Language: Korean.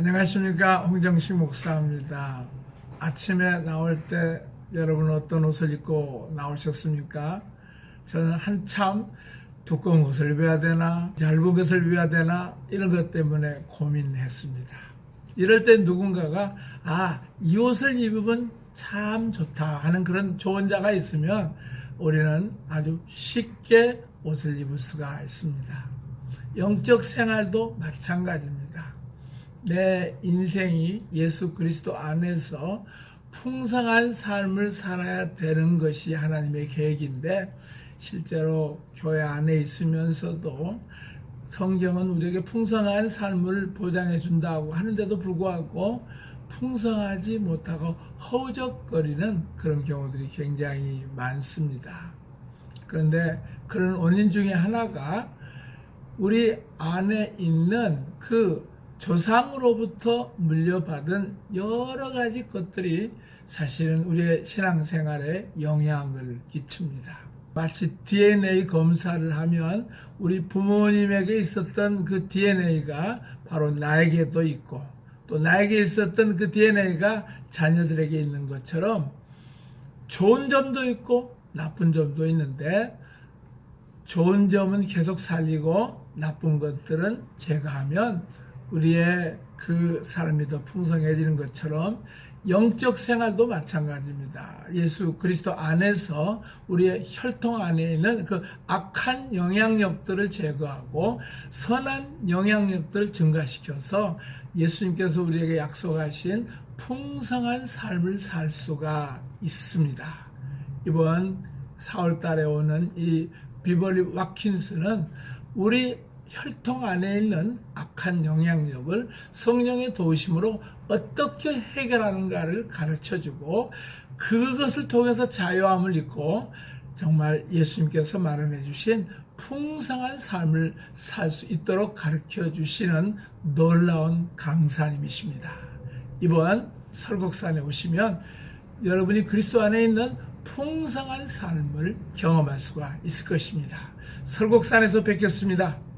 안녕하십니까 홍정식 목사입니다. 아침에 나올 때 여러분 어떤 옷을 입고 나오셨습니까? 저는 한참 두꺼운 옷을 입어야 되나 얇은 것을 입어야 되나 이런 것 때문에 고민했습니다. 이럴 때 누군가가 아 이 옷을 입으면 참 좋다 하는 그런 조언자가 있으면 우리는 아주 쉽게 옷을 입을 수가 있습니다. 영적 생활도 마찬가지입니다. 내 인생이 예수 그리스도 안에서 풍성한 삶을 살아야 되는 것이 하나님의 계획인데 실제로 교회 안에 있으면서도 성경은 우리에게 풍성한 삶을 보장해 준다고 하는데도 불구하고 풍성하지 못하고 허우적거리는 그런 경우들이 굉장히 많습니다. 그런데 그런 원인 중에 하나가 우리 안에 있는 그 조상으로부터 물려받은 여러 가지 것들이 사실은 우리의 신앙생활에 영향을 끼칩니다. 마치 DNA 검사를 하면 우리 부모님에게 있었던 그 DNA가 바로 나에게도 있고 또 나에게 있었던 그 DNA가 자녀들에게 있는 것처럼 좋은 점도 있고 나쁜 점도 있는데 좋은 점은 계속 살리고 나쁜 것들은 제거하면 우리의 그 사람이 더 풍성해지는 것처럼 영적 생활도 마찬가지입니다. 예수 그리스도 안에서 우리의 혈통 안에 있는 그 악한 영향력들을 제거하고 선한 영향력들을 증가시켜서 예수님께서 우리에게 약속하신 풍성한 삶을 살 수가 있습니다. 이번 4월 달에 오는 이 비버리 와킨스는 우리 혈통 안에 있는 악한 영향력을 성령의 도우심으로 어떻게 해결하는가를 가르쳐 주고 그것을 통해서 자유함을 입고 정말 예수님께서 마련해 주신 풍성한 삶을 살 수 있도록 가르쳐 주시는 놀라운 강사님이십니다. 이번 설국산에 오시면 여러분이 그리스도 안에 있는 풍성한 삶을 경험할 수가 있을 것입니다. 설국산에서 뵙겠습니다.